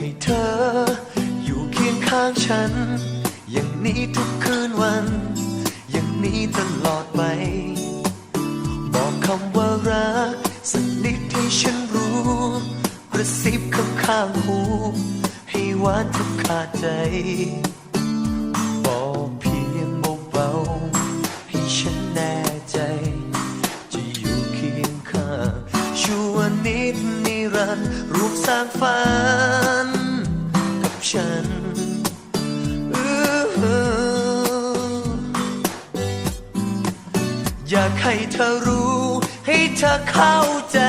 ให้เธอ อยู่เคียงข้างฉัน อย่างนี้ทุกคืนวัน อย่างนี้ตลอดไป บอกคำว่ารัก สักนิดให้ฉันรู้ กระซิบข้างข้างหู ให้หวานทุกขาดใจ บอกเพียงเบาๆให้ฉันแน่ใจ จะอยู่เคียงข้างชั่วนิดนิรันดร์รูปสร้างฝัน ฉัน อยากให้เธอรู้ ให้เธอเข้าใจ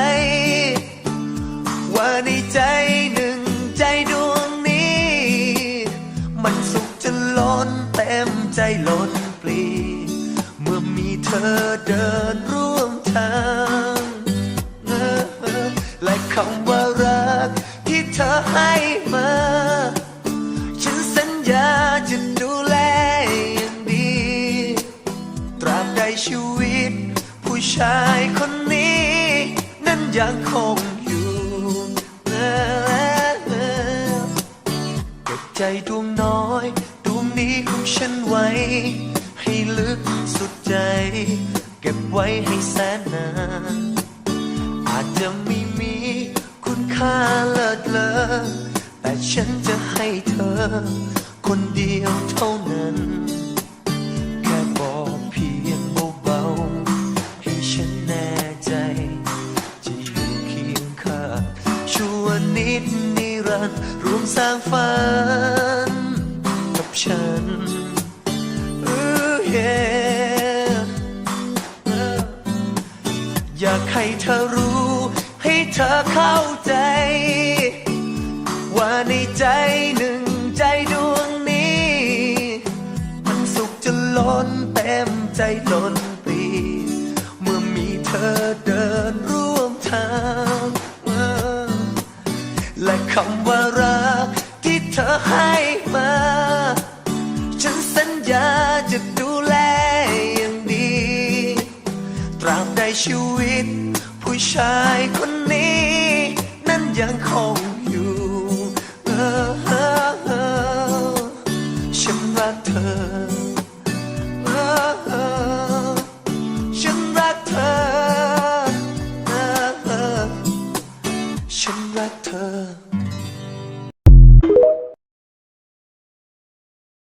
ว่าในใจหนึ่งใจดวงนี้ มันสุขจะล้นเต็มใจล้นปลี เมื่อมีเธอเดินร่วมทางและคำว่า สัญญาจะดูแลอย่างดี ตราบใดชีวิต ผู้ชายคนนี้ นั้นยังคงอยู่เก็บใจดวงน้อยดวงนี้ของฉันไว้ ให้ลึกสุดใจ เก็บไว้ให้แสนนานอาจจะไม่มีคุณค่าเลิศเลอแต่ฉันจะให้เธอ คนเดียวเท่านั้น แค่บอกเพียงเบาๆ ให้ฉันแน่ใจ จะอยู่เคียงข้างชั่วนิดนิรันดร์รวมสร้างฝันกับฉันอื้อ yeah อยากให้เธอรู้ ให้เธอเข้าใจ ว่าในใจหนึ่ง มใจล้นปี เมื่อมีเธอเดินร่วมทาง และคำว่ารักที่เธอให้มา ฉันสัญญาจะดูแลอย่างดี ตราบใดชีวิต ผู้ชายคนนี้ นั้นยังคงอยู่ฉันรักเธอ letter